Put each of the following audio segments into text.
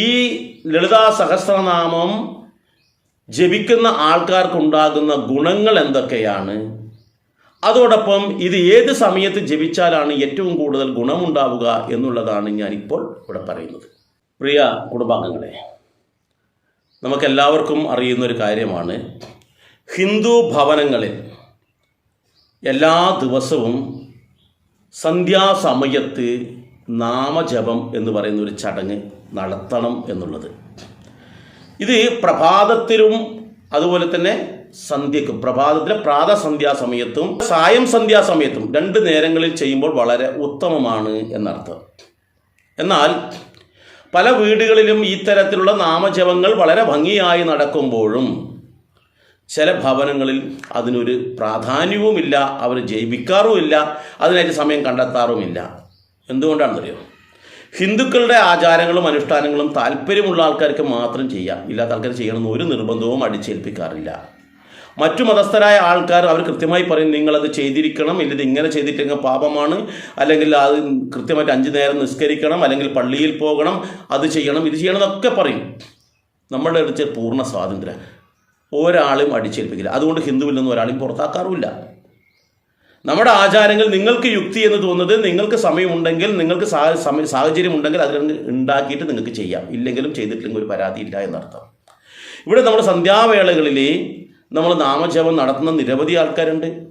ഈ ലളിതാ സഹസ്രനാമം ജപിക്കുന്ന ആൾക്കാർക്കുണ്ടാകുന്ന ഗുണങ്ങൾ എന്തൊക്കെയാണ്? അതോടൊപ്പം ഇത് ഏത് സമയത്ത് ജപിച്ചാലാണ് ഏറ്റവും കൂടുതൽ ഗുണമുണ്ടാവുക എന്നുള്ളതാണ് ഞാനിപ്പോൾ ഇവിടെ പറയുന്നത്. പ്രിയ കുടുംബാംഗങ്ങളെ നമുക്കെല്ലാവർക്കും അറിയുന്ന ഒരു കാര്യമാണ്. ഹിന്ദു ഭവനങ്ങളിൽ എല്ലാ ദിവസവും സന്ധ്യാസമയത്ത് നാമജപം എന്ന് പറയുന്ന ഒരു ചടങ്ങ് നടത്തണം എന്നുള്ളത്. ഇത് പ്രഭാതത്തിലും അതുപോലെ തന്നെ സന്ധ്യക്കും പ്രഭാതത്തിലെ പ്രാതസന്ധ്യാസമയത്തും സായം സന്ധ്യാസമയത്തും രണ്ട് നേരങ്ങളിൽ ചെയ്യുമ്പോൾ വളരെ ഉത്തമമാണ് എന്നർത്ഥം. എന്നാൽ പല വീടുകളിലും ഇത്തരത്തിലുള്ള നാമജപങ്ങൾ വളരെ ഭംഗിയായി നടക്കുമ്പോഴും ചില ഭവനങ്ങളിൽ അതിനൊരു പ്രാധാന്യവുമില്ല അവർ ജയിപ്പിക്കാറുമില്ല അതിനായിട്ട് സമയം കണ്ടെത്താറുമില്ല. എന്തുകൊണ്ടാണെന്നറിയോ? ഹിന്ദുക്കളുടെ ആചാരങ്ങളും അനുഷ്ഠാനങ്ങളും താല്പര്യമുള്ള ആൾക്കാർക്ക് മാത്രം ചെയ്യാം. ഇല്ലാത്ത ആൾക്കാർ ചെയ്യണമെന്ന് ഒരു നിർബന്ധവും അടിച്ചേൽപ്പിക്കാറില്ല. മറ്റു മതസ്ഥരായ ആൾക്കാർ അവർ കൃത്യമായി പറയും നിങ്ങളത് ചെയ്തിരിക്കണം. ഇല്ലെങ്കിൽ ഇങ്ങനെ ചെയ്തിട്ടെങ്കിൽ പാപമാണ്. അല്ലെങ്കിൽ അത് കൃത്യമായിട്ട് അഞ്ച് നേരം നിസ്കരിക്കണം. അല്ലെങ്കിൽ പള്ളിയിൽ പോകണം. അത് ചെയ്യണം. ഇത് ചെയ്യണം എന്നൊക്കെ പറയും. നമ്മളുടെ അടുത്ത് പൂർണ സ്വാതന്ത്ര്യം. ഒരാളും അടിച്ചേൽപ്പിക്കില്ല. അതുകൊണ്ട് ഹിന്ദുവിൽ നിന്ന് ഒരാളെയും പുറത്താക്കാറുമില്ല. നമ്മുടെ ആചാരങ്ങൾ നിങ്ങൾക്ക് യുക്തി എന്ന് തോന്നുന്നത് നിങ്ങൾക്ക് സമയമുണ്ടെങ്കിൽ നിങ്ങൾക്ക് സാഹചര്യം ഉണ്ടെങ്കിൽ അതിൽ ഉണ്ടാക്കിയിട്ട് നിങ്ങൾക്ക് ചെയ്യാം. ഇല്ലെങ്കിലും ചെയ്തിട്ടില്ലെങ്കിൽ ഒരു പരാതിയില്ല എന്നർത്ഥം. ഇവിടെ നമ്മുടെ സന്ധ്യാവേളകളിൽ നമ്മൾ നാമജപം നടത്തുന്ന നിരവധി ആൾക്കാരുണ്ട്.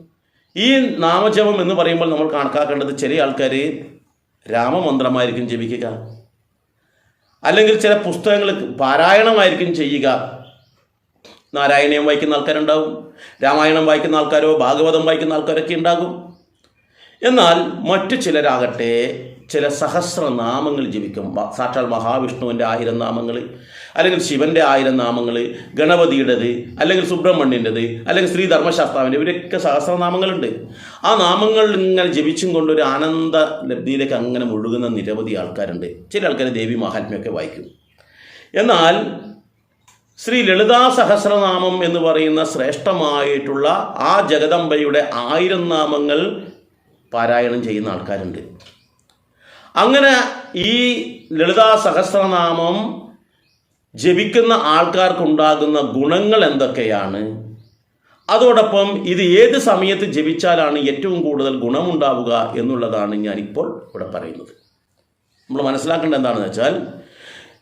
ഈ നാമജപം എന്ന് പറയുമ്പോൾ നമ്മൾ കണക്കാക്കേണ്ടത് ചില ആൾക്കാർ രാമമന്ത്രമായിരിക്കും ജപിക്കുക. അല്ലെങ്കിൽ ചില പുസ്തകങ്ങൾ പാരായണമായിരിക്കും ചെയ്യുക. നാരായണീയം വായിക്കുന്ന ആൾക്കാരുണ്ടാവും രാമായണം വായിക്കുന്ന ആൾക്കാരോ ഭാഗവതം വായിക്കുന്ന ആൾക്കാരൊക്കെ ഉണ്ടാകും. എന്നാൽ മറ്റു ചിലരാകട്ടെ ചില സഹസ്രനാമങ്ങൾ ജപിക്കും. സാക്ഷാൽ മഹാവിഷ്ണുവിന്റെ ആയിരം നാമങ്ങൾ അല്ലെങ്കിൽ ശിവന്റെ ആയിരം നാമങ്ങൾ ഗണപതിയുടേത് അല്ലെങ്കിൽ സുബ്രഹ്മണ്യന്റെത് അല്ലെങ്കിൽ ശ്രീ ധർമ്മശാസ്താവിന്റെ ഇവരൊക്കെ സഹസ്രനാമങ്ങളുണ്ട്. ആ നാമങ്ങൾ ഇങ്ങനെ ജപിച്ചും കൊണ്ട് ഒരു ആനന്ദ ലബ്ധിയിലേക്ക് അങ്ങനെ മുഴുകുന്ന നിരവധി ആൾക്കാരുണ്ട്. ചില ആൾക്കാർ ദേവി മഹാത്മ്യമൊക്കെ വായിക്കും. എന്നാൽ ശ്രീ ലളിതാ സഹസ്രനാമം എന്ന് പറയുന്ന ശ്രേഷ്ഠമായിട്ടുള്ള ആ ജഗദംബയുടെ ആയിരം നാമങ്ങൾ പാരായണം ചെയ്യുന്ന ആൾക്കാരുണ്ട്. അങ്ങനെ ഈ ലളിതാ സഹസ്രനാമം ജപിക്കുന്ന ആൾക്കാർക്കുണ്ടാകുന്ന ഗുണങ്ങൾ എന്തൊക്കെയാണ്? അതോടൊപ്പം ഇത് ഏത് സമയത്ത് ജപിച്ചാലാണ് ഏറ്റവും കൂടുതൽ ഗുണമുണ്ടാവുക എന്നുള്ളതാണ് ഞാനിപ്പോൾ ഇവിടെ പറയുന്നത്. നമ്മൾ മനസ്സിലാക്കേണ്ടത് എന്താണെന്ന് വെച്ചാൽ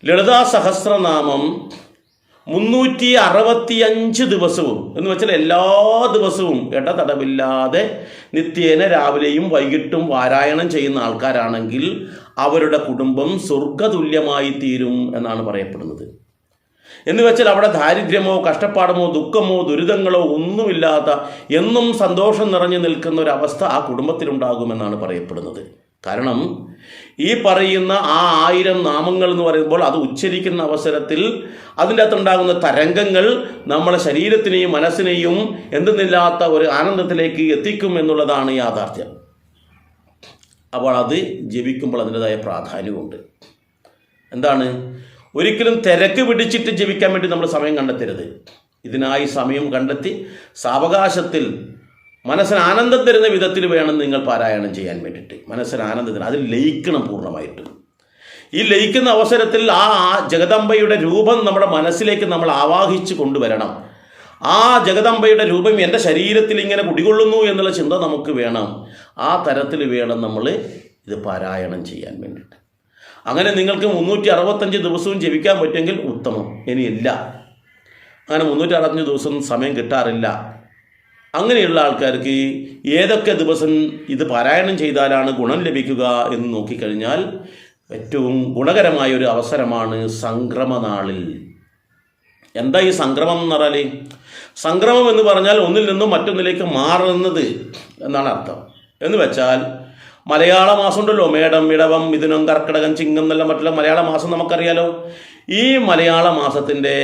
ലളിതാ സഹസ്രനാമം മുന്നൂറ്റി അറുപത്തിയഞ്ച് ദിവസവും എന്ന് വെച്ചാൽ എല്ലാ ദിവസവും ഇടതടവില്ലാതെ നിത്യേന രാവിലെയും വൈകിട്ടും പാരായണം ചെയ്യുന്ന ആൾക്കാരാണെങ്കിൽ അവരുടെ കുടുംബം സ്വർഗതുല്യമായി തീരും എന്നാണ് പറയപ്പെടുന്നത്. എന്ന് വെച്ചാൽ അവിടെ ദാരിദ്ര്യമോ കഷ്ടപ്പാടമോ ദുഃഖമോ ദുരിതങ്ങളോ ഒന്നുമില്ലാത്ത എന്നും സന്തോഷം നിറഞ്ഞു നിൽക്കുന്ന ഒരു അവസ്ഥ ആ കുടുംബത്തിലുണ്ടാകുമെന്നാണ് പറയപ്പെടുന്നത്. കാരണം ഈ പറയുന്ന ആ ആയിരം നാമങ്ങൾ എന്ന് പറയുമ്പോൾ അത് ഉച്ചരിക്കുന്ന അവസരത്തിൽ അതിന്റെ അകത്തുണ്ടാകുന്ന തരംഗങ്ങൾ നമ്മളെ ശരീരത്തിനെയും മനസ്സിനെയും എന്തെന്നില്ലാത്ത ഒരു ആനന്ദത്തിലേക്ക് എത്തിക്കും എന്നുള്ളതാണ് യാഥാർത്ഥ്യം. അപ്പോൾ അത് ജപിക്കുമ്പോൾ അതിന്റെതായ പ്രാധാന്യമുണ്ട്. എന്താണ്? ഒരിക്കലും തിരക്ക് പിടിച്ചിട്ട് ജപിക്കാൻ വേണ്ടി നമ്മൾ സമയം കണ്ടെത്തരുത്. ഇതിനായി സമയം കണ്ടെത്തി സാവകാശത്തിൽ മനസ്സിന് ആനന്ദം തരുന്ന വിധത്തിൽ വേണം നിങ്ങൾ പാരായണം ചെയ്യാൻ വേണ്ടിയിട്ട്. മനസ്സിന് ആനന്ദത്തിന് അതിൽ ലയിക്കണം പൂർണമായിട്ട്. ഈ ലയിക്കുന്ന അവസരത്തിൽ ആ ജഗദംബയുടെ രൂപം നമ്മുടെ മനസ്സിലേക്ക് നമ്മൾ ആവാഹിച്ച് കൊണ്ടുവരണം. ആ ജഗദംബയുടെ രൂപം എന്റെ ശരീരത്തിൽ ഇങ്ങനെ കുടികൊള്ളുന്നു എന്നുള്ള ചിന്ത നമുക്ക് വേണം. ആ തരത്തിൽ വേണം നമ്മൾ ഇത് പാരായണം ചെയ്യാൻ വേണ്ടിയിട്ട്. അങ്ങനെ നിങ്ങൾക്ക് മുന്നൂറ്റി അറുപത്തഞ്ച് ദിവസവും ജപിക്കാൻ പറ്റുമെങ്കിൽ ഉത്തമം. ഇനിയില്ല. അങ്ങനെ മുന്നൂറ്റി അറുപത്തഞ്ച് ദിവസം സമയം കിട്ടാറില്ല. അങ്ങനെയുള്ള ആൾക്കാർക്ക് ഏതൊക്കെ ദിവസം ഇത് പാരായണം ചെയ്താലാണ് ഗുണം ലഭിക്കുക എന്ന് നോക്കിക്കഴിഞ്ഞാൽ ഏറ്റവും ഗുണകരമായ ഒരു അവസരമാണ് സംക്രമനാളിൽ. എന്താ ഈ സംക്രമം എന്ന് പറഞ്ഞാൽ സംക്രമം എന്ന് പറഞ്ഞാൽ ഒന്നിൽ നിന്നും മറ്റൊന്നിലേക്ക് മാറുന്നത് എന്നാണ് അർത്ഥം. എന്ന് വെച്ചാൽ മലയാള മാസം ഉണ്ടല്ലോ മേടം ഇടവം മിഥുനം കർക്കിടകം ചിങ്ങം എന്നെല്ലാം മറ്റുള്ള മലയാള മാസം നമുക്കറിയാലോ. ഈ മലയാള മാസത്തിന്റെ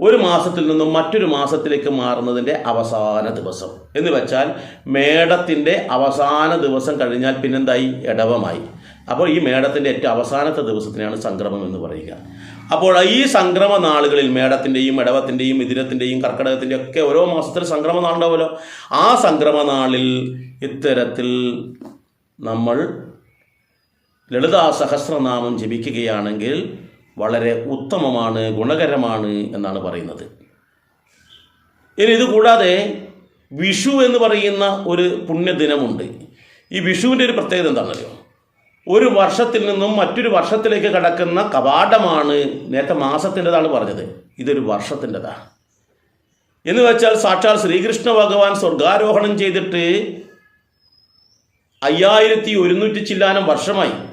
ഒരു മാസത്തിൽ നിന്നും മറ്റൊരു മാസത്തിലേക്ക് മാറുന്നതിന്റെ അവസാന ദിവസം. എന്ന് വെച്ചാൽ മേടത്തിന്റെ അവസാന ദിവസം കഴിഞ്ഞാൽ പിന്നെന്തായി? ഇടവമായി അപ്പോൾ ഈ മേടത്തിന്റെ ഏറ്റവും അവസാനത്തെ ദിവസത്തിനാണ് സംക്രമം എന്ന് പറയുക. അപ്പോൾ ഈ സംക്രമ നാളുകളിൽ മേടത്തിന്റെയും ഇടവത്തിന്റെയും മിഥുനത്തിന്റെയും കർക്കിടകത്തിന്റെയും ഒക്കെ ഓരോ മാസത്തിൽ സംക്രമ നാളുണ്ടാവുമല്ലോ. ആ സംക്രമ നാളിൽ ഇത്തരത്തിൽ നമ്മൾ ലളിതാ സഹസ്രനാമം ജപിക്കുകയാണെങ്കിൽ വളരെ ഉത്തമമാണ് ഗുണകരമാണ് എന്നാണ് പറയുന്നത്. ഇനി ഇതുകൂടാതെ വിഷു എന്ന് പറയുന്ന ഒരു പുണ്യദിനമുണ്ട്. ഈ വിഷുവിന്റെ ഒരു പ്രത്യേകത എന്താണെന്നറിയോ? ഒരു വർഷത്തിൽ നിന്നും മറ്റൊരു വർഷത്തിലേക്ക് കടക്കുന്ന കവാടമാണ് നേരത്തെ മാസത്തിന്റെതാണ് പറഞ്ഞത്. ഇതൊരു വർഷത്തിന്റെതാണ്. എന്ന് വെച്ചാൽ സാക്ഷാൽ ശ്രീകൃഷ്ണ ഭഗവാൻ സ്വർഗാരോഹണം ചെയ്തിട്ട് അയ്യായിരത്തി ഒരുന്നൂറ്റി ചില്ലാനം വർഷമായി.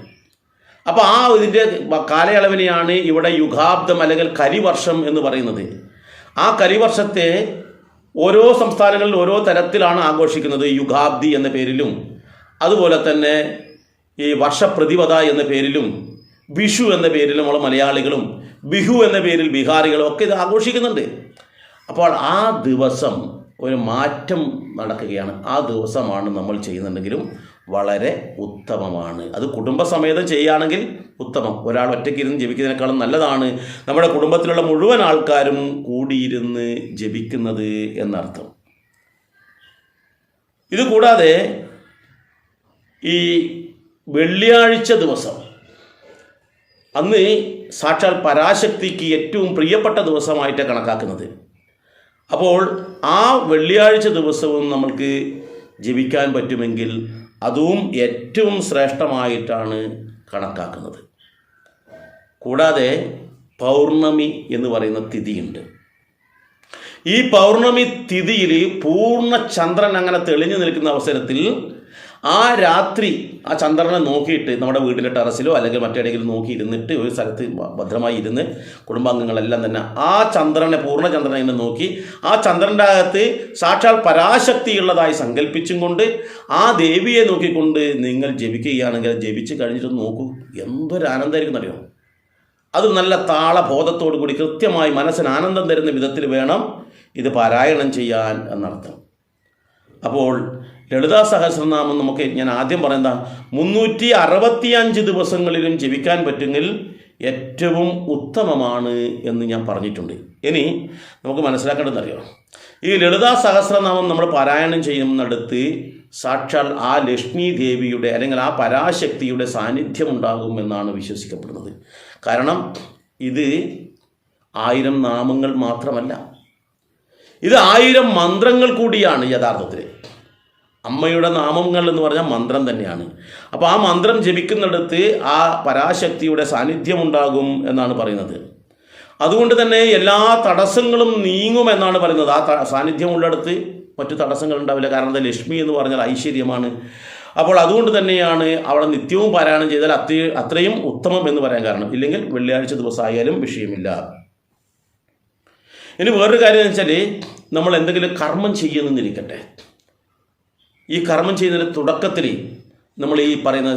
അപ്പോൾ ആ ഇതിന്റെ കാലയളവിനെയാണ് ഇവിടെ യുഗാബ്ദം അല്ലെങ്കിൽ കരിവർഷം എന്ന് പറയുന്നത്. ആ കരിവർഷത്തെ ഓരോ സംസ്ഥാനങ്ങളിൽ ഓരോ തരത്തിലാണ് ആഘോഷിക്കുന്നത് യുഗാബ്ദി എന്ന പേരിലും അതുപോലെ തന്നെ ഈ വർഷപ്രതിപത എന്ന പേരിലും വിഷു എന്ന പേരിലും നമ്മൾ മലയാളികളും ബിഹു എന്ന പേരിൽ ബീഹാറികളും ഒക്കെ ഇത് ആഘോഷിക്കുന്നുണ്ട്. അപ്പോൾ ആ ദിവസം ഒരു മാറ്റം നടക്കുകയാണ്. ആ ദിവസമാണ് നമ്മൾ ചെയ്യുന്നുണ്ടെങ്കിലും വളരെ ഉത്തമമാണ്. അത് കുടുംബസമേതം ചെയ്യുകയാണെങ്കിൽ ഉത്തമം. ഒരാൾ ഒറ്റയ്ക്ക് ഇരുന്ന് ജപിക്കുന്നതിനേക്കാളും നല്ലതാണ്. നമ്മുടെ കുടുംബത്തിലുള്ള മുഴുവൻ ആൾക്കാരും കൂടിയിരുന്ന് ജപിക്കുന്നത് എന്നർത്ഥം. ഇത് കൂടാതെ ഈ വെള്ളിയാഴ്ച ദിവസം അന്ന് സാക്ഷാൽ പരാശക്തിക്ക് ഏറ്റവും പ്രിയപ്പെട്ട ദിവസമായിട്ട് കണക്കാക്കുന്നത്. അപ്പോൾ ആ വെള്ളിയാഴ്ച ദിവസവും നമ്മൾക്ക് ജപിക്കാൻ പറ്റുമെങ്കിൽ അതും ഏറ്റവും ശ്രേഷ്ഠമായിട്ടാണ് കണക്കാക്കുന്നത്. കൂടാതെ പൗർണമി എന്ന് പറയുന്ന തിഥിയുണ്ട്. ഈ പൗർണമി തിഥിയിൽ പൂർണ ചന്ദ്രൻ അങ്ങനെ തെളിഞ്ഞു നിൽക്കുന്ന അവസരത്തിൽ ആ രാത്രി ആ ചന്ദ്രനെ നോക്കിയിട്ട് നമ്മുടെ വീട്ടിലെ ടെറസിലോ അല്ലെങ്കിൽ മറ്റേടെങ്കിലും നോക്കി ഇരുന്നിട്ട് ഒരു സ്ഥലത്ത് ഭദ്രമായി ഇരുന്ന് കുടുംബാംഗങ്ങളെല്ലാം തന്നെ ആ ചന്ദ്രനെ പൂർണ ചന്ദ്രനെ ഇങ്ങനെ നോക്കി ആ ചന്ദ്രന്റെ അകത്ത് സാക്ഷാൽ പരാശക്തിയുള്ളതായി സങ്കല്പിച്ചും കൊണ്ട് ആ ദേവിയെ നോക്കിക്കൊണ്ട് നിങ്ങൾ ജപിക്കുകയാണെങ്കിൽ ജപിച്ച് കഴിഞ്ഞിട്ട് നോക്കൂ. എന്തൊരു ആനന്ദമായിരിക്കും അറിയോ അത് നല്ല താളബോധത്തോടു കൂടി കൃത്യമായി മനസ്സിന് ആനന്ദം തരുന്ന വിധത്തിൽ വേണം ഇത് പാരായണം ചെയ്യാൻ എന്നർത്ഥം. അപ്പോൾ ലളിതാ സഹസ്രനാമം നമുക്ക് ഞാൻ ആദ്യം പറയുന്ന മുന്നൂറ്റി അറുപത്തിയഞ്ച് ദിവസങ്ങളിലും ജപിക്കാൻ പറ്റുമെങ്കിൽ ഏറ്റവും ഉത്തമമാണ് എന്ന് ഞാൻ പറഞ്ഞിട്ടുണ്ട്. ഇനി നമുക്ക് മനസ്സിലാക്കേണ്ടതറിയോ ഈ ലളിതാ സഹസ്രനാമം നമ്മൾ പാരായണം ചെയ്യുന്നിടത്ത് സാക്ഷാൽ ആ ലക്ഷ്മി ദേവിയുടെ അല്ലെങ്കിൽ ആ പരാശക്തിയുടെ സാന്നിധ്യം ഉണ്ടാകുമെന്നാണ് വിശ്വസിക്കപ്പെടുന്നത്. കാരണം ഇത് ആയിരം നാമങ്ങൾ മാത്രമല്ല. ഇത് ആയിരം മന്ത്രങ്ങൾ കൂടിയാണ് യഥാർത്ഥത്തിൽ അമ്മയുടെ നാമങ്ങൾ എന്ന് പറഞ്ഞാൽ മന്ത്രം തന്നെയാണ്. അപ്പോൾ ആ മന്ത്രം ജപിക്കുന്നിടത്ത് ആ പരാശക്തിയുടെ സാന്നിധ്യം ഉണ്ടാകും എന്നാണ് പറയുന്നത്. അതുകൊണ്ട് തന്നെ എല്ലാ തടസ്സങ്ങളും നീങ്ങും എന്നാണ് പറയുന്നത്. ആ സാന്നിധ്യമുള്ളിടത്ത് മറ്റു തടസ്സങ്ങൾ ഉണ്ടാവില്ല. കാരണം എന്താ? ലക്ഷ്മി എന്ന് പറഞ്ഞാൽ ഐശ്വര്യമാണ്. അപ്പോൾ അതുകൊണ്ട് തന്നെയാണ് അവിടെ നിത്യവും പാരായണം ചെയ്താൽ അത്ര അത്രയും ഉത്തമം എന്ന് പറയാൻ കാരണം. ഇല്ലെങ്കിൽ വെള്ളിയാഴ്ച ദിവസമായാലും വിഷയമില്ല. ഇനി വേറൊരു കാര്യം എന്ന് വെച്ചാൽ നമ്മൾ എന്തെങ്കിലും കർമ്മം ചെയ്യുന്നെന്നിരിക്കട്ടെ ഈ കർമ്മം ചെയ്യുന്നതിന് തുടക്കത്തിൽ നമ്മൾ ഈ പറയുന്ന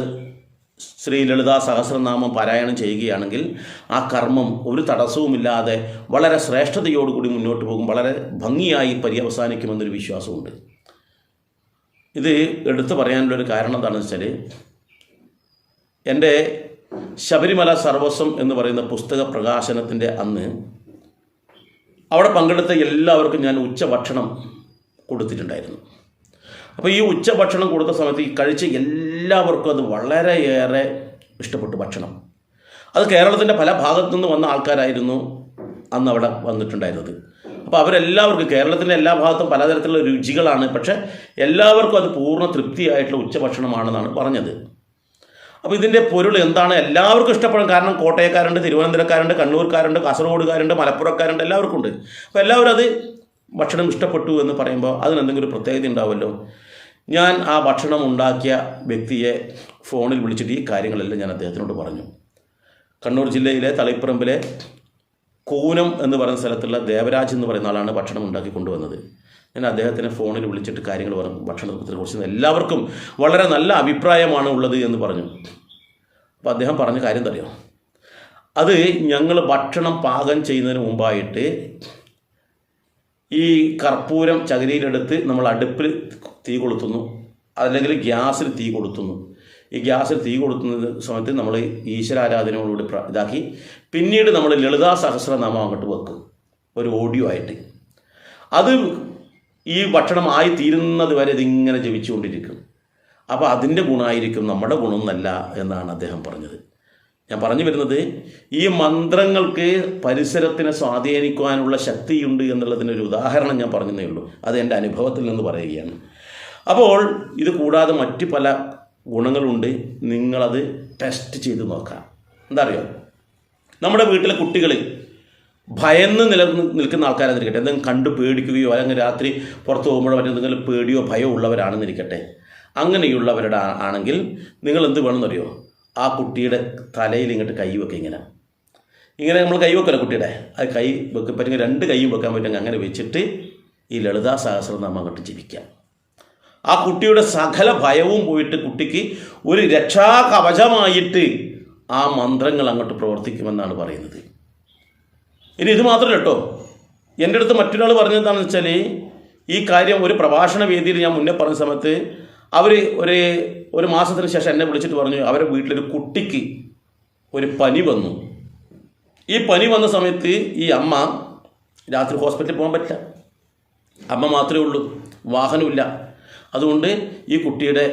ശ്രീ ലളിതാ സഹസ്രനാമം പാരായണം ചെയ്യുകയാണെങ്കിൽ ആ കർമ്മം ഒരു തടസ്സവുമില്ലാതെ വളരെ ശ്രേഷ്ഠതയോടുകൂടി മുന്നോട്ട് പോകും വളരെ ഭംഗിയായി പര്യവസാനിക്കുമെന്നൊരു വിശ്വാസമുണ്ട്. ഇത് എടുത്തു പറയാനുള്ളൊരു കാരണം എന്താണെന്ന് വെച്ചാൽ എന്റെ ശബരിമല സർവസ്വം എന്ന് പറയുന്ന പുസ്തക പ്രകാശനത്തിന്റെ അന്ന് അവിടെ പങ്കെടുത്ത എല്ലാവർക്കും ഞാൻ ഉച്ചഭക്ഷണം കൊടുത്തിട്ടുണ്ടായിരുന്നു. അപ്പോൾ ഈ ഉച്ചഭക്ഷണം കൊടുത്ത സമയത്ത് ഈ കഴിച്ച എല്ലാവർക്കും അത് വളരെയേറെ ഇഷ്ടപ്പെട്ടു ഭക്ഷണം. അത് കേരളത്തിന്റെ പല ഭാഗത്തു നിന്ന് വന്ന ആൾക്കാരായിരുന്നു അന്ന് അവിടെ വന്നിട്ടുണ്ടായിരുന്നത്. അപ്പോൾ അവരെല്ലാവർക്കും കേരളത്തിന്റെ എല്ലാ ഭാഗത്തും പലതരത്തിലുള്ള രുചികളാണ്. പക്ഷേ എല്ലാവർക്കും അത് പൂർണ തൃപ്തിയായിട്ടുള്ള ഉച്ചഭക്ഷണമാണെന്നാണ് പറഞ്ഞത്. അപ്പോൾ ഇതിന്റെ പൊരുൾ എന്താണ്? എല്ലാവർക്കും ഇഷ്ടപ്പെടും കാരണം കോട്ടയക്കാരുണ്ട് തിരുവനന്തപുരക്കാരുണ്ട് കണ്ണൂർക്കാരുണ്ട് കാസർഗോഡുകാരുണ്ട് മലപ്പുറക്കാരുണ്ട് എല്ലാവർക്കും ഉണ്ട്. അപ്പോൾ എല്ലാവരും അത് ഭക്ഷണം ഇഷ്ടപ്പെട്ടു എന്ന് പറയുമ്പോൾ അതിനെന്തെങ്കിലും പ്രത്യേകത ഉണ്ടാവുമല്ലോ? ഞാൻ ആ ഭക്ഷണം ഉണ്ടാക്കിയ വ്യക്തിയെ ഫോണിൽ വിളിച്ചിട്ട് ഈ കാര്യങ്ങളെല്ലാം ഞാൻ അദ്ദേഹത്തിനോട് പറഞ്ഞു. കണ്ണൂർ ജില്ലയിലെ തളിപ്പറമ്പിലെ കൂനം എന്ന് പറയുന്ന സ്ഥലത്തുള്ള ദേവരാജ് എന്ന് പറയുന്ന ആളാണ് ഭക്ഷണം ഉണ്ടാക്കി കൊണ്ടുവന്നത്. ഞാൻ അദ്ദേഹത്തിനെ ഫോണിൽ വിളിച്ചിട്ട് കാര്യങ്ങൾ പറഞ്ഞു ഭക്ഷണത്തെ കുറിച്ച് എല്ലാവർക്കും വളരെ നല്ല അഭിപ്രായമാണ് ഉള്ളത് എന്ന് പറഞ്ഞു. അപ്പോൾ അദ്ദേഹം പറഞ്ഞ കാര്യം അറിയോ അത് ഞങ്ങൾ ഭക്ഷണം പാകം ചെയ്യുന്നതിന് മുമ്പായിട്ട് ഈ കർപ്പൂരം ചകിരിയിലെടുത്ത് നമ്മൾ അടുപ്പിൽ തീ കൊളുത്തുന്നു. അല്ലെങ്കിൽ ഗ്യാസിൽ തീ കൊളുത്തുന്നു. ഈ ഗ്യാസിൽ തീ കൊളുത്തുന്ന സമയത്ത് നമ്മൾ ഈശ്വരാരാധനയോടുകൂടി ഇതാക്കി. പിന്നീട് നമ്മൾ ലളിതാ സഹസ്രനാമം അങ്ങോട്ട് വെക്കും. ഒരു ഓഡിയോ ആയിട്ട്. അത് ഈ ഭക്ഷണം ആയി തീരുന്നത് വരെ ഇതിങ്ങനെ ജപിച്ചുകൊണ്ടിരിക്കും. അപ്പോൾ അതിന്റെ ഗുണമായിരിക്കും നമ്മുടെ ഗുണമൊന്നല്ല എന്നാണ് അദ്ദേഹം പറഞ്ഞത്. ഞാൻ പറഞ്ഞു വരുന്നത് ഈ മന്ത്രങ്ങൾക്ക് പരിസരത്തിനെ സ്വാധീനിക്കുവാനുള്ള ശക്തിയുണ്ട് എന്നുള്ളതിനൊരു ഉദാഹരണം ഞാൻ പറഞ്ഞതേ ഉള്ളൂ. അത് എന്റെ അനുഭവത്തിൽ നിന്ന് പറയുകയാണ്. അപ്പോൾ ഇത് കൂടാതെ മറ്റ് പല ഗുണങ്ങളുണ്ട്. നിങ്ങളത് ടെസ്റ്റ് ചെയ്ത് നോക്കാം എന്താ അറിയോ? നമ്മുടെ വീട്ടിലെ കുട്ടികൾ ഭയന്ന് നില നിൽക്കുന്ന ആൾക്കാരെന്നിരിക്കട്ടെ. എന്തെങ്കിലും കണ്ടു പേടിക്കുകയോ അല്ലെങ്കിൽ രാത്രി പുറത്ത് പോകുമ്പോഴോ മറ്റെന്തെങ്കിലും പേടിയോ ഭയമോ ഉള്ളവരാണെന്നിരിക്കട്ടെ. അങ്ങനെയുള്ളവരുടെ ആണെങ്കിൽ നിങ്ങൾ എന്ത് വേണമെന്നറിയോ ആ കുട്ടിയുടെ തലയിൽ ഇങ്ങോട്ട് കൈ വെക്കുക ഇങ്ങനെ. ഇങ്ങനെ നമ്മൾ കൈ വെക്കല്ലോ കുട്ടിയുടെ. അത് കൈ വെക്ക പറ്റുമെങ്കിൽ രണ്ട് കൈയും വെക്കാൻ പറ്റുമെങ്കിൽ അങ്ങനെ വെച്ചിട്ട് ഈ ലളിതാ സഹസ്രം നമ്മൾ അങ്ങോട്ട് ജപിക്കാം. ആ കുട്ടിയുടെ സകല ഭയവും പോയിട്ട് കുട്ടിക്ക് ഒരു രക്ഷാ കവചമായിട്ട് ആ മന്ത്രങ്ങൾ അങ്ങോട്ട് പ്രവർത്തിക്കുമെന്നാണ് പറയുന്നത്. ഇനി ഇത് മാത്രമല്ല കേട്ടോ. എന്റെ അടുത്ത് മറ്റൊരാൾ പറഞ്ഞതെന്താണെന്ന് വെച്ചാൽ ഈ കാര്യം ഒരു പ്രഭാഷണ വേദിയിൽ ഞാൻ മുന്നേ പറഞ്ഞ സമയത്ത് അവർ ഒരു ഒരു മാസത്തിന് ശേഷം എന്നെ വിളിച്ചിട്ട് പറഞ്ഞു അവരുടെ വീട്ടിലൊരു കുട്ടിക്ക് ഒരു പനി വന്നു. ഈ പനി വന്ന സമയത്ത് ഈ അമ്മ രാത്രി ഹോസ്പിറ്റലിൽ പോകാൻ പറ്റില്ല. അമ്മ മാത്രമേ ഉള്ളൂ വാഹനമില്ല. അതുകൊണ്ട് ഈ കുട്ടിയുടെ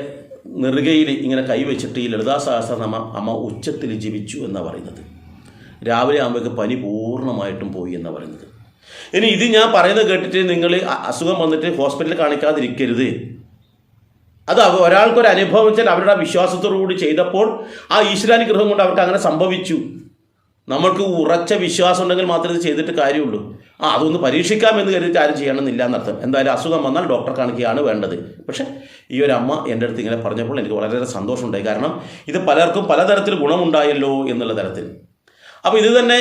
നെറുകയിൽ ഇങ്ങനെ കൈവച്ചിട്ട് ഈ ലളിതാ സഹസ്രനാമ അമ്മ ഉച്ചത്തിൽ ജീവിച്ചു എന്നാണ് പറയുന്നത്. രാവിലെ ആകുമ്പോഴേക്ക് പനി പൂർണമായിട്ടും പോയി എന്നാണ് പറയുന്നത്. ഇനി ഇത് ഞാൻ പറയുന്നത് കേട്ടിട്ട് നിങ്ങൾ അസുഖം വന്നിട്ട് ഹോസ്പിറ്റലിൽ കാണിക്കാതിരിക്കരുത്. അത് ഒരാൾക്കൊരു അനുഭവം വെച്ചാൽ അവരുടെ വിശ്വാസത്തോടു കൂടി ചെയ്തപ്പോൾ ആ ഈശ്വരാനുഗ്രഹം കൊണ്ട് അവർക്ക് അങ്ങനെ സംഭവിച്ചു. നമ്മൾക്ക് ഉറച്ച വിശ്വാസം ഉണ്ടെങ്കിൽ മാത്രമേ ഇത് ചെയ്തിട്ട് കാര്യമുള്ളൂ. ആ അതൊന്ന് പരീക്ഷിക്കാമെന്ന് കരുതിയിട്ട് ആരും ചെയ്യണമെന്നില്ല എന്നർത്ഥം. എന്തായാലും അസുഖം വന്നാൽ ഡോക്ടറെ കാണിക്കുകയാണ് വേണ്ടത്. പക്ഷേ ഈ ഒരു അമ്മ എന്റെ അടുത്ത് ഇങ്ങനെ പറഞ്ഞപ്പോൾ എനിക്ക് വളരെയേറെ സന്തോഷമുണ്ടായി. കാരണം ഇത് പലർക്കും പലതരത്തിൽ ഗുണമുണ്ടായല്ലോ എന്നുള്ള തരത്തിൽ. അപ്പോൾ ഇത് തന്നെ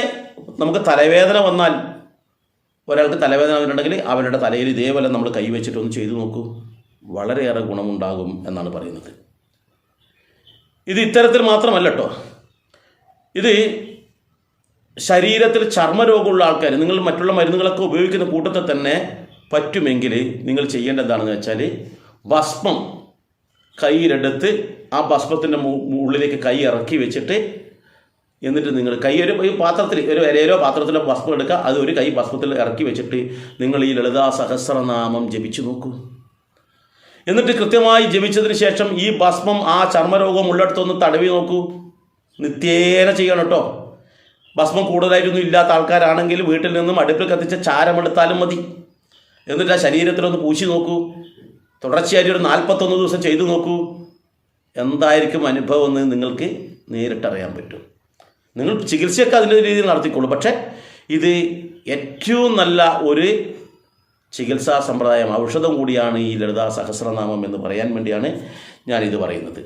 നമുക്ക് തലവേദന വന്നാൽ ഒരാൾക്ക് തലവേദന വന്നിട്ടുണ്ടെങ്കിൽ അവരുടെ തലയിൽ ഇതേപോലെ നമ്മൾ കൈവച്ചിട്ടൊന്ന് ചെയ്തു നോക്കൂ. വളരെയേറെ ഗുണമുണ്ടാകും എന്നാണ് പറയുന്നത്. ഇത് ഇത്തരത്തിൽ മാത്രമല്ല കേട്ടോ ഇത് ശരീരത്തിൽ ചർമ്മരോഗമുള്ള ആൾക്കാർ നിങ്ങൾ മറ്റുള്ള മരുന്നുകളൊക്കെ ഉപയോഗിക്കുന്ന കൂട്ടത്തിൽ തന്നെ പറ്റുമെങ്കിൽ നിങ്ങൾ ചെയ്യേണ്ടതാണെന്ന് വെച്ചാൽ ഭസ്മം കൈയിലെടുത്ത് ആ ഭസ്മത്തിന്റെ ഉള്ളിലേക്ക് കൈ ഇറക്കി വെച്ചിട്ട് എന്നിട്ട് നിങ്ങൾ കൈ ഒരു പാത്രത്തിൽ ഒരു വരയിലോ പാത്രത്തിലോ ഭസ്മം എടുക്കുക അത് ഒരു കൈ ഭസ്മത്തിൽ ഇറക്കി വെച്ചിട്ട് നിങ്ങൾ ഈ ലളിതാ സഹസ്രനാമം ജപിച്ചു നോക്കൂ. എന്നിട്ട് കൃത്യമായി ജപിച്ചതിന് ശേഷം ഈ ഭസ്മം ആ ചർമ്മരോഗം ഉള്ളിടത്തൊന്ന് തടവി നോക്കൂ. നിത്യേന ചെയ്യണം കേട്ടോ. ഭസ്മം കൂടുതലായിട്ടൊന്നും ഇല്ലാത്ത ആൾക്കാരാണെങ്കിൽ വീട്ടിൽ നിന്നും അടുപ്പിൽ കത്തിച്ച ചാരമെടുത്താലും മതി. എന്നിട്ട് ആ ശരീരത്തിലൊന്ന് പൂശി നോക്കൂ. തുടർച്ചയായിട്ട് ഒരു നാൽപ്പത്തൊന്ന് ദിവസം ചെയ്തു നോക്കൂ. എന്തായിരിക്കും അനുഭവം എന്ന് നിങ്ങൾക്ക് നേരിട്ടറിയാൻ പറ്റും. നിങ്ങൾ ചികിത്സയൊക്കെ അതിന്റെ രീതിയിൽ നടത്തിക്കോളൂ. പക്ഷേ ഇത് ഏറ്റവും നല്ല ഒരു ചികിത്സാ സമ്പ്രദായം ഔഷധം കൂടിയാണ് ഈ ലളിതാ സഹസ്രനാമം എന്ന് പറയാൻ വേണ്ടിയാണ് ഞാനിത് പറയുന്നത്.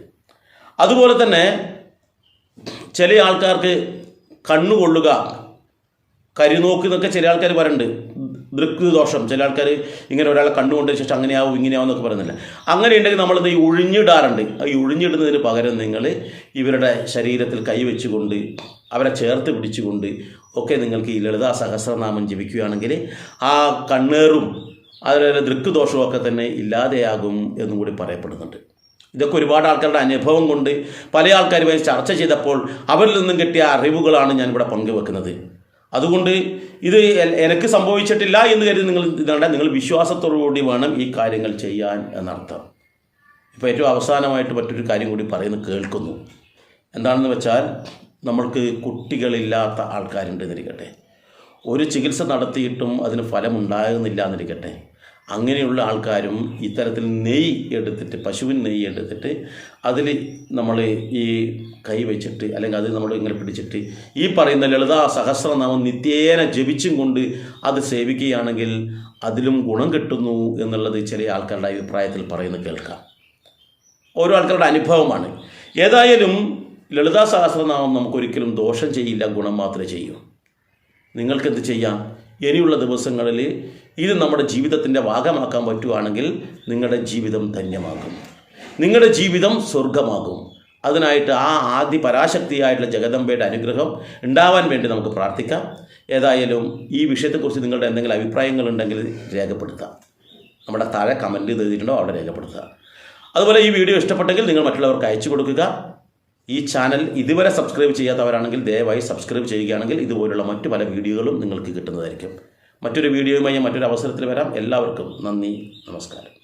അതുപോലെ തന്നെ ചില ആൾക്കാർക്ക് കണ്ണുകൊള്ളുക. കരുനോക്ക് എന്നൊക്കെ ചില ആൾക്കാർ പറയുന്നുണ്ട് ദൃക് ദോഷം ചില ആൾക്കാർ ഇങ്ങനെ ഒരാളെ കൊണ്ട് ശേഷം അങ്ങനെയാവും ഇങ്ങനെയാവും എന്നൊക്കെ പറയുന്നില്ല. അങ്ങനെ ഉണ്ടെങ്കിൽ നമ്മളിത് ഈ ഒഴിഞ്ഞിടാറുണ്ട് ഈ ഒഴിഞ്ഞിടുന്നതിന് പകരം നിങ്ങൾ ഇവരുടെ ശരീരത്തിൽ കൈവച്ചുകൊണ്ട് അവരെ ചേർത്ത് പിടിച്ചുകൊണ്ട് ഒക്കെ നിങ്ങൾക്ക് ഈ ലളിതാ സഹസ്രനാമം ജപിക്കുകയാണെങ്കിൽ ആ കണ്ണേറും അതുപോലെ ദൃക്ക് ദോഷവും ഒക്കെ തന്നെ ഇല്ലാതെയാകും എന്നും കൂടി പറയപ്പെടുന്നുണ്ട്. ഇതൊക്കെ ഒരുപാട് ആൾക്കാരുടെ അനുഭവം കൊണ്ട് പല ആൾക്കാരുമായി ചർച്ച ചെയ്തപ്പോൾ അവരിൽ നിന്നും കിട്ടിയ അറിവുകളാണ് ഞാനിവിടെ പങ്കുവെക്കുന്നത്. അതുകൊണ്ട് ഇത് എനിക്ക് സംഭവിച്ചിട്ടില്ല എന്ന് കരുതി നിങ്ങൾ ഇതാണ് നിങ്ങൾ വിശ്വാസത്തോടുകൂടി വേണം ഈ കാര്യങ്ങൾ ചെയ്യാൻ എന്നർത്ഥം. ഇപ്പോൾ ഏറ്റവും അവസാനമായിട്ട് മറ്റൊരു കാര്യം കൂടി പറയുന്നു കേൾക്കുന്നു. എന്താണെന്ന് വെച്ചാൽ നമ്മൾക്ക് കുട്ടികളില്ലാത്ത ആൾക്കാരുണ്ട് എന്നിരിക്കട്ടെ ഒരു ചികിത്സ നടത്തിയിട്ടും അതിന് ഫലമുണ്ടാകുന്നില്ല എന്നിരിക്കട്ടെ. അങ്ങനെയുള്ള ആൾക്കാരും ഇത്തരത്തിൽ നെയ്യ് എടുത്തിട്ട് പശുവിൻ നെയ്യ് എടുത്തിട്ട് അതിൽ നമ്മൾ ഈ കൈ വെച്ചിട്ട് അല്ലെങ്കിൽ അത് നമ്മൾ ഇങ്ങനെ പിടിച്ചിട്ട് ഈ പറയുന്ന ലളിതാ സഹസ്രനാമം നിത്യേന ജപിച്ചും കൊണ്ട് അത് സേവിക്കുകയാണെങ്കിൽ അതിലും ഗുണം കിട്ടുന്നു എന്നുള്ളത് ചില ആൾക്കാരുടെ അഭിപ്രായത്തിൽ പറയുന്നത് കേൾക്കാം. ഓരോ ആൾക്കാരുടെ അനുഭവമാണ്. ഏതായാലും ലളിതാ സഹസ്രനാമം നമുക്കൊരിക്കലും ദോഷം ചെയ്യില്ല ഗുണം മാത്രമേ ചെയ്യൂ. നിങ്ങൾക്കെന്ത് ചെയ്യാം? ഇനിയുള്ള ദിവസങ്ങളിൽ ഇത് നമ്മുടെ ജീവിതത്തിന്റെ ഭാഗമാക്കാൻ പറ്റുവാണെങ്കിൽ നിങ്ങളുടെ ജീവിതം ധന്യമാകും. നിങ്ങളുടെ ജീവിതം സ്വർഗമാകും അതിനായിട്ട് ആ ആദ്യ പരാശക്തിയായിട്ടുള്ള ജഗദമ്പയുടെ അനുഗ്രഹം ഉണ്ടാവാൻ വേണ്ടി നമുക്ക് പ്രാർത്ഥിക്കാം. ഏതായാലും ഈ വിഷയത്തെക്കുറിച്ച് നിങ്ങളുടെ എന്തെങ്കിലും അഭിപ്രായങ്ങളുണ്ടെങ്കിൽ രേഖപ്പെടുത്താം. നമ്മുടെ താഴെ കമന്റ് ചെയ്തിട്ടുണ്ടോ? അവിടെ രേഖപ്പെടുത്തുക. അതുപോലെ ഈ വീഡിയോ ഇഷ്ടപ്പെട്ടെങ്കിൽ നിങ്ങൾ മറ്റുള്ളവർക്ക് അയച്ചു കൊടുക്കുക. ഈ ചാനൽ ഇതുവരെ സബ്സ്ക്രൈബ് ചെയ്യാത്തവരാണെങ്കിൽ ദയവായി സബ്സ്ക്രൈബ് ചെയ്യുകയാണെങ്കിൽ ഇതുപോലുള്ള മറ്റു പല വീഡിയോകളും നിങ്ങൾക്ക് കിട്ടുന്നതായിരിക്കും. മറ്റൊരു വീഡിയോയുമായി മറ്റൊരു അവസരത്തിൽ വരാം. എല്ലാവർക്കും നന്ദി. നമസ്കാരം.